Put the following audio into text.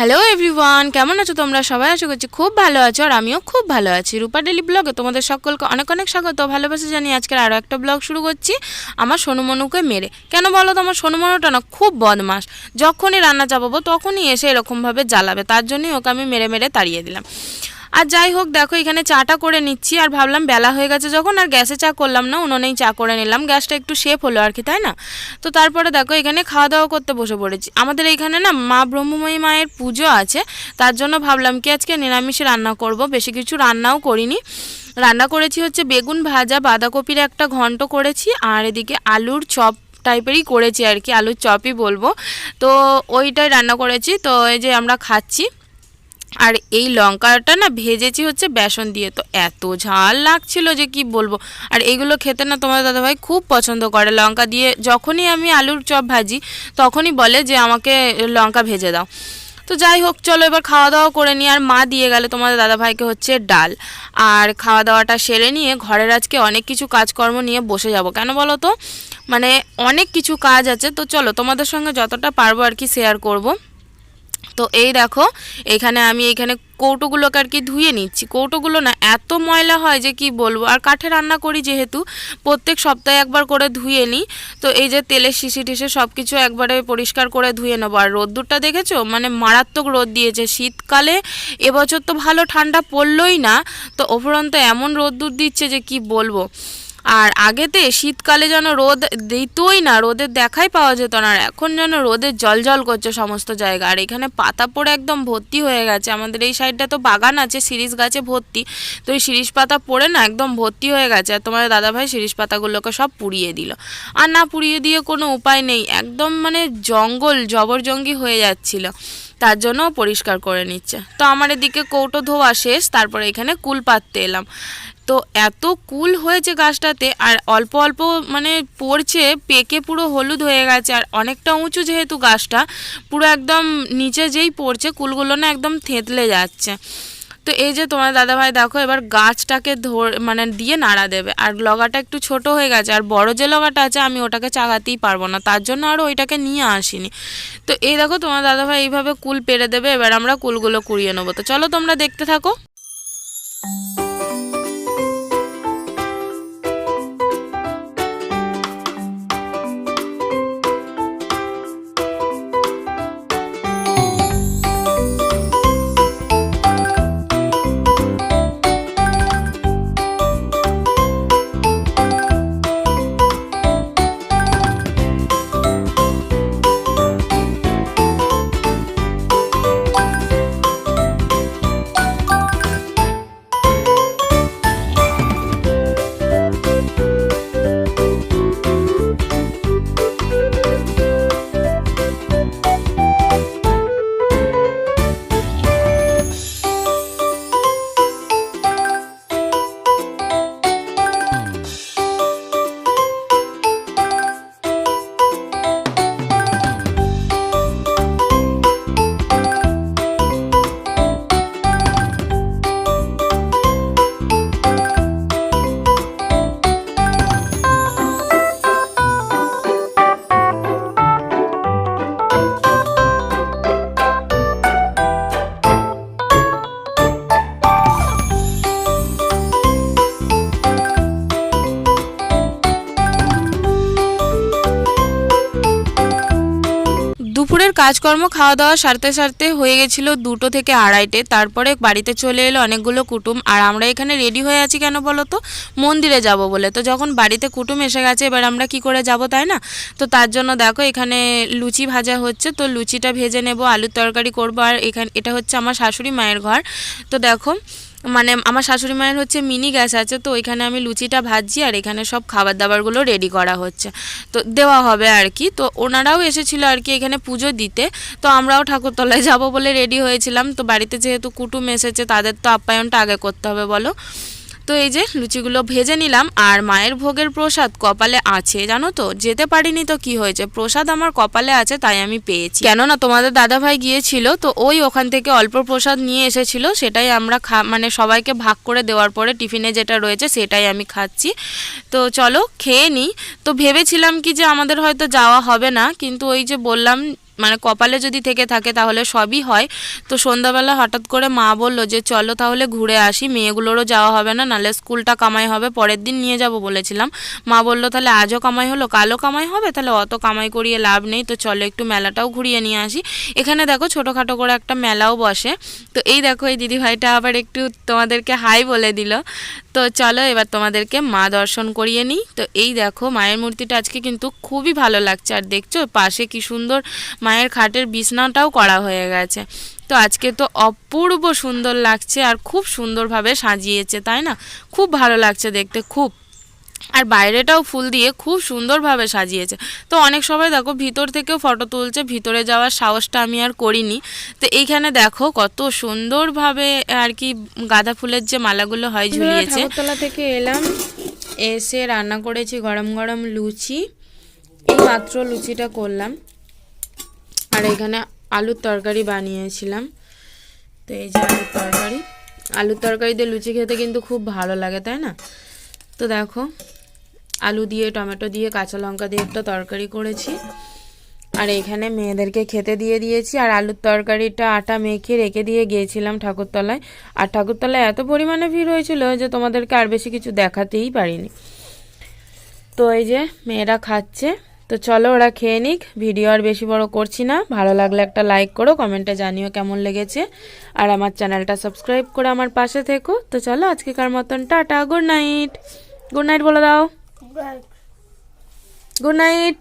Hello everyone কেমন আছো তোমরা? সবাই আশা করছি খুব ভালো আছো আর আমিও খুব ভালো আছি। রূপা ডেলি ব্লগে তোমাদের সকলকে অনেক অনেক স্বাগত ভালোবাসে জানি আজকের আরও একটা ব্লগ শুরু করছি। আমার সোনুমনুকে মেরে। কেন বলো তো, আমার সোনুমনুটা না খুব বদমাস যখনই রান্না চাপাবো তখনই এসে এরকমভাবে জ্বালাবে। তার জন্যই ওকে আমি মেরে মেরে তাড়িয়ে দিলাম। আর যাই হোক, দেখো, এখানে চাটা করে নিচ্ছি, আর ভাবলাম বেলা হয়ে গেছে যখন, আর গ্যাসে চা করলাম না, উনুনেই চা করে নিলাম। গ্যাসটা একটু শেপ হলো আর কি, তাই না? তো তারপরে দেখো, এখানে খাওয়া দাওয়া করতে বসে পড়েছি। আমাদের এখানে না, মা ব্রহ্মময়ী মায়ের পুজো আছে, তার জন্য ভাবলাম কি, আজকে নিরামিষে রান্না করব, বেশি কিছু রান্নাও করিনি। রান্না করেছি হচ্ছে বেগুন ভাজা, বাঁধাকপির একটা ঘন্ট করেছি, আর এদিকে আলুর চপ টাইপেরই করেছি আর কি, আলুর চপই বলব। তো ওইটাই রান্না করেছি, তো এই যে আমরা খাচ্ছি। এই লঙ্কাটা না ভেজেছি হচ্ছে বেসন দিয়ে। তো এত ঝাল লাগছিল যে কি বলব? আর এগুলো খেতে না তোমার দাদাভাই খুব পছন্দ করে। লঙ্কা দিয়ে যখনই আমি আলুর চপ ভাজি, তখনই বলে যে আমাকে লঙ্কা ভেজে দাও। তো যাই হোক, চলো এবার খাওয়া দাওয়া করে নিই। আর মা দিয়ে গেলে তোমাদের দাদাভাইকে হচ্ছে ডাল। আর খাওয়া দাওয়াটা সেরে নিয়ে ঘরের আজকে অনেক কিছু কাজকর্ম নিয়ে বসে যাব। কেন বলো তো? মানে অনেক কিছু কাজ আছে। তো চলো তোমাদের সঙ্গে যতটা পারব আর কি শেয়ার করব। তো এই দেখো, এখানে আমি এখানে কৌটোগুলোকে আর কি ধুয়ে নিচ্ছি। কৌটোগুলো না এত ময়লা হয় যে কি বলব? আর কাঠে রান্না করি যেহেতু, প্রত্যেক সপ্তাহে একবার করে ধুয়ে নিই। তো এই যে তেলের শিশি টিসে সব কিছু একবারে পরিষ্কার করে ধুয়ে নেব। আর রোদ্দুরটা দেখেছ? মানে মারাত্মক রোদ দিয়েছে। শীতকালে এবছর তো ভালো ঠান্ডা পড়লই না। তো ওপরন্ত এমন রোদ্দুর দিচ্ছে যে কি বলব? আর আগেতে শীতকালে যেন রোদ দিতই না, রোদের দেখাই পাওয়া যেত না, আর এখন যেন রোদের জল জল করছে সমস্ত জায়গা। আর এখানে পাতা পড়ে একদম ভর্তি হয়ে গেছে। আমাদের এই সাইডটা তো বাগান আছে শিরিষ গাছে ভর্তি। তো এই শিরিষ পাতা পড়ে না, একদম ভর্তি হয়ে গেছে। আর তোমার দাদাভাই শিরিষ পাতাগুলোকে সব পুড়িয়ে দিল। আর না পুড়িয়ে দিয়ে কোনো উপায় নেই, একদম মানে জঙ্গল, জবরজঙ্গি হয়ে যাচ্ছিল। তার জন্য পরিষ্কার করে নিচ্ছে। তো আমার এদিকে কৌটো ধোয়া শেষ, তারপরে এখানে কুল পাততে এলাম। তো এত কুল হয়েছে গাছটাতে আর অল্প অল্প মানে পড়ছে, পেকে পুরো হলুদ হয়ে গেছে আর অনেকটা উঁচু যেহেতু গাছটা, পুরো একদম নিচে যেই পড়ছে কুলগুলো না একদম থেতলে যাচ্ছে। তো এই যে তোমার দাদাভাই দেখো এবার গাছটাকে ধর মানে দিয়ে নাড়া দেবে আর লগাটা একটু ছোট হয়ে গেছে আর বড় যে লগাটা আছে আমি ওটাকে চাগাতেই পারব না, তার জন্য আর ওইটাকে নিয়ে আসিনি। তো এই দেখো তোমার দাদাভাই এইভাবে কুল পেরে দেবে, এবার আমরা কুলগুলো কুড়িয়ে নেব। তো চলো তোমরা দেখতে থাকো। দুপুরের কাজকর্ম খাওয়া দাওয়া সারতে সারতে হয়ে গেছিল দুটো থেকে আড়াইটে। তারপরে বাড়িতে চলে এলো অনেকগুলো কুটুম। আর আমরা এখানে রেডি হয়ে আছি কেন বলো তো? মন্দিরে যাব বলে। তো যখন বাড়িতে কুটুম এসে গেছে, এবার আমরা কি করে যাব তাই না? তো তার জন্য দেখো এখানে লুচি ভাজা হচ্ছে। তো লুচিটা ভেজে নেব, আলুর তরকারি করব। আর এখানে, এটা হচ্ছে আমার শাশুড়ি মায়ের ঘর। তো দেখো মানে আমার শাশুড়ি মায়ের হচ্ছে মিনি গ্যাস আছে, তো ওইখানে আমি লুচিটা ভাজছি আর এখানে সব খাবার দাবারগুলো রেডি করা হচ্ছে। তো দেওয়া হবে আর কি। তো ওনারাও এসেছিল আর কি এখানে পুজো দিতে। তো আমরাও ঠাকুরতলায় যাব বলে রেডি হয়েছিলাম। তো বাড়িতে যেহেতু কুটুম এসেছে, তাদের তো আপ্যায়নটা আগে করতে হবে, বলো? তো এই যে লুচিগুলো ভেজে নিলাম আর মায়ের ভোগের প্রসাদ কপালে আছে, জানো তো? যেতে পারিনি তো কি হয়েছে? প্রসাদ আমার কপালে আছে, তাই আমি পেয়েছি। কেননা তোমাদের দাদা ভাই গিয়েছিল, তো ওই ওখান থেকে অল্প প্রসাদ নিয়ে এসেছিল, সেটাই আমরা খা মানে সবাইকে ভাগ করে দেওয়ার পরে টিফিনে যেটা রয়েছে সেটাই আমি খাচ্ছি। তো চলো, খেয়ে নিই তো ভেবেছিলাম কি যে আমাদের হয়তো যাওয়া হবে না, কিন্তু ওই যে বললাম মানে কপালে যদি থেকে থাকে তাহলে সবই হয়। তো সন্ধ্যাবেলা হঠাৎ করে মা বলল যে, চলো তাহলে ঘুরে আসি, মেয়েগুলোরও যাওয়া হবে না নাহলে স্কুলটা কামাই হবে, পরের দিন নিয়ে যাব, বলেছিলাম। মা বলল, তাহলে আজও কামাই হলো কালো কামাই হবে? তাহলে অত কামাই করিয়ে লাভ নেই, তো চলো একটু মেলাটাও ঘুরিয়ে নিয়ে আসি। এখানে দেখো ছোটোখাটো করে একটা মেলাও বসে। তো এই দেখো, এই দিদিভাইটা আবার একটু তোমাদেরকে হাই বলে দিল। তো চলো এবার তোমাদেরকে মা দর্শন করিয়ে নিই। তো এই দেখো মায়ের মূর্তিটা আজকে কিন্তু খুবই ভালো লাগছে। আর দেখছ, পাশে কি সুন্দর মায়ের খাটের বিছনাটাও করা হয়ে গেছে। তো আজকে তো অপূর্ব সুন্দর লাগছে আর খুব সুন্দরভাবে সাজিয়েছে, তাই না? খুব ভালো লাগছে দেখতে, খুব। আর বাইরেটাও ফুল দিয়ে খুব সুন্দরভাবে সাজিয়েছে। তো অনেক সবাই দেখো ভিতর থেকেও ফটো তুলছে ভিতরে যাওয়ার সাহসটা আমি আর করিনি। তো এইখানে দেখো কত সুন্দরভাবে আর কি গাঁদা ফুলের যে মালাগুলো হয় ঝুলিয়েছে। ঠাকুরতলা থেকে এলাম এসে রান্না করেছি গরম গরম লুচি। এই মাত্র লুচিটা করলাম। আর এখানে আলুর তরকারি বানিয়েছিলাম। তো এই যে আলুর তরকারি। আলুর তরকারি দিয়ে লুচি খেতে কিন্তু খুব ভালো লাগে তাই না? তো দেখো, আলু দিয়ে, টমেটো দিয়ে, কাঁচা লঙ্কা দিয়ে একটা তরকারি করেছি। আর এখানে মেয়েদেরকে খেতে দিয়ে দিয়েছি। আর আলুর তরকারিটা আটা মেখে রেখে দিয়ে গিয়েছিলাম ঠাকুরতলায়। আর ঠাকুরতলায় এত পরিমাণে ভিড় হয়েছিল যে তোমাদেরকে আর বেশি কিছু দেখাতেই পারিনি। তো এই যে মেয়েরা খাচ্ছে। তো চলো ওরা খেয়ে নিক। ভিডিও আর বেশি বড় করছি না। ভালো লাগলে একটা লাইক করো, কমেন্টে জানিও কেমন লেগেছে। আর আমার চ্যানেলটা সাবস্ক্রাইব করে আমার পাশে থেকো। তো চলো আজকেকার মতন tata, good night. Good night বলে দাও। Good night